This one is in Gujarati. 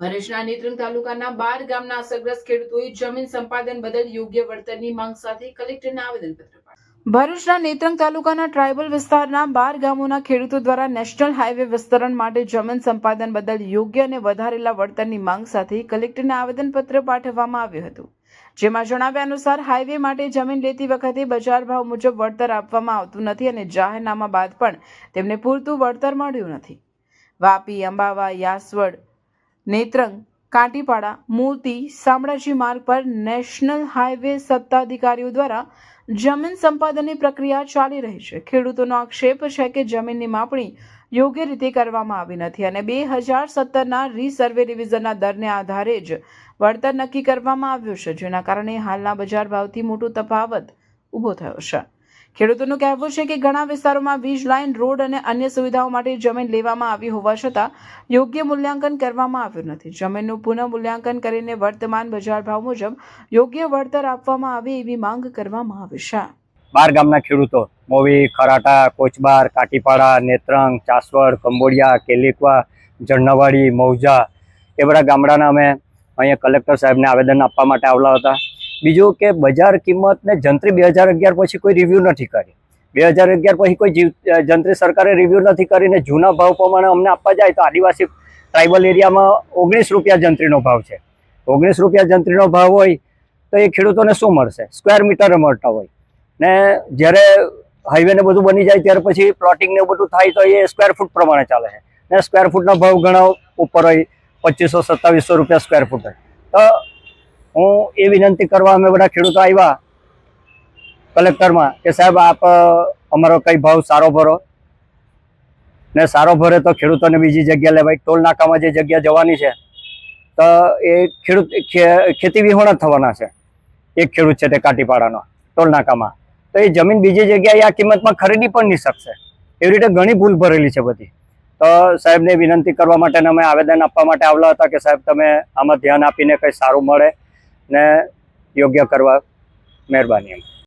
ભરૂચના નેત્રંગ તાલુકાના બાર ગામના અસરગ્રસ્ત ખેડૂતોએ જમીન સંપાદન બદલ યોગ્ય વળતરની માંગ સાથે કલેક્ટરને આવેદનપત્ર. ભરૂચના નેત્રંગ તાલુકાના ટ્રાયબલ વિસ્તારના બાર ગામોના ખેડૂતો દ્વારા નેશનલ હાઈવે વિસ્તરણ માટે જમીન સંપાદન બદલ યોગ્ય અને વધારેલા વળતરની માંગ સાથે કલેક્ટરને આવેદનપત્ર પાઠવવામાં આવ્યું હતું જેમાં જણાવ્યા અનુસાર હાઈવે માટે જમીન લેતી વખતે બજાર ભાવ મુજબ વળતર આપવામાં આવતું નથી અને જાહેરનામા બાદ પણ તેમને પૂરતું વળતર મળ્યું નથી વાપી, અંબાવા, યાસવડ નેત્રંગ, કાંટીપાડા, મૂર્તિ શામળાજી માર્ગ પર નેશનલ હાઈવે સત્તાધિકારીઓ દ્વારા જમીન સંપાદનની પ્રક્રિયા ચાલી રહી છે. ખેડૂતોનો આક્ષેપ છે કે જમીનની માપણી યોગ્ય રીતે કરવામાં આવી નથી અને બે હજાર સત્તરના રીસર્વે રિવિઝનના દરને આધારે જ વળતર નક્કી કરવામાં આવ્યું છે, જેના કારણે હાલના બજાર ભાવથી મોટો તફાવત ઊભો થયો છે. ખેડૂતોનું કહેવું છે કે ઘણા વિસ્તારોમાં વીજ લાઇન, રોડ અને અન્ય સુવિધાઓ માટે જમીન લેવામાં આવી હોવા છતાં યોગ્ય મૂલ્યાંકન કરવામાં આવ્યું નથી. જમીનનું પુનઃ મૂલ્યાંકન કરીને વર્તમાન બજાર ભાવ મુજબ યોગ્ય વળતર આપવામાં આવે એવી માંગ કરવામાં આવી છે. બાર ગામના ખેડૂતો મોવી, ખરાટા, કોચબાર, કાટીપાડા, નેત્રંગ, ચાસવડ, કંબોડિયા, કેલિકવા જણવાડી મૌજા એ બધા ગામડાના અમે અહીંયા કલેક્ટર સાહેબને આવેદન આપવા માટે આવેલા હતા. બીજું કે બજાર કિંમતને જંત્રી બે હજાર અગિયાર પછી કોઈ રિવ્યૂ નથી કરી. બે હજાર અગિયાર પછી કોઈ જંત્રી સરકારે રિવ્યૂ નથી કરીને જૂના ભાવ પ્રમાણે અમને આપવા જાય તો આદિવાસી ટ્રાઇબલ એરિયામાં ઓગણીસ રૂપિયા જંત્રીનો ભાવ છે. ઓગણીસ રૂપિયા જંત્રીનો ભાવ હોય તો એ ખેડૂતોને શું મળશે? સ્ક્વેર મીટર મળતા હોય. ને જ્યારે હાઈવે ને બધું બની જાય ત્યારે પછી પ્લોટિંગ ને બધું થાય તો એ સ્ક્વેર ફૂટ પ્રમાણે ચાલે છે. ને સ્ક્વેર ફૂટનો ભાવ ઘણા ઉપર હોય, પચીસો, સત્તાવીસો રૂપિયા સ્ક્વેર ફૂટ હોય. તો હું એ વિનંતી કરવા અમે બધા ખેડૂતો આવ્યા કલેક્ટરમાં કે સાહેબ, આપ અમારો કઈ ભાવ સારો ભરો. ને સારો ભરે તો ખેડૂતોને બીજી જગ્યા લેવાય ટોલ નાકામાં જે જગ્યા જવાની છે, તો એ ખેડૂત ખેતી વિહોણા થવાના છે. એક ખેડૂત છે તે કાટીપાડાનો, ટોલ નાકામાં. તો એ જમીન બીજી જગ્યાએ આ કિંમતમાં ખરીદી પણ નહીં શકશે. એવી રીતે ઘણી ભૂલ ભરેલી છે બધી. તો સાહેબને વિનંતી કરવા માટે અમે આવેદન આપવા માટે આવેલા હતા કે સાહેબ, તમે આમાં ધ્યાન આપીને કંઈ સારું મળે. ને યોગ્ય કરવા મહેરબાની એમ.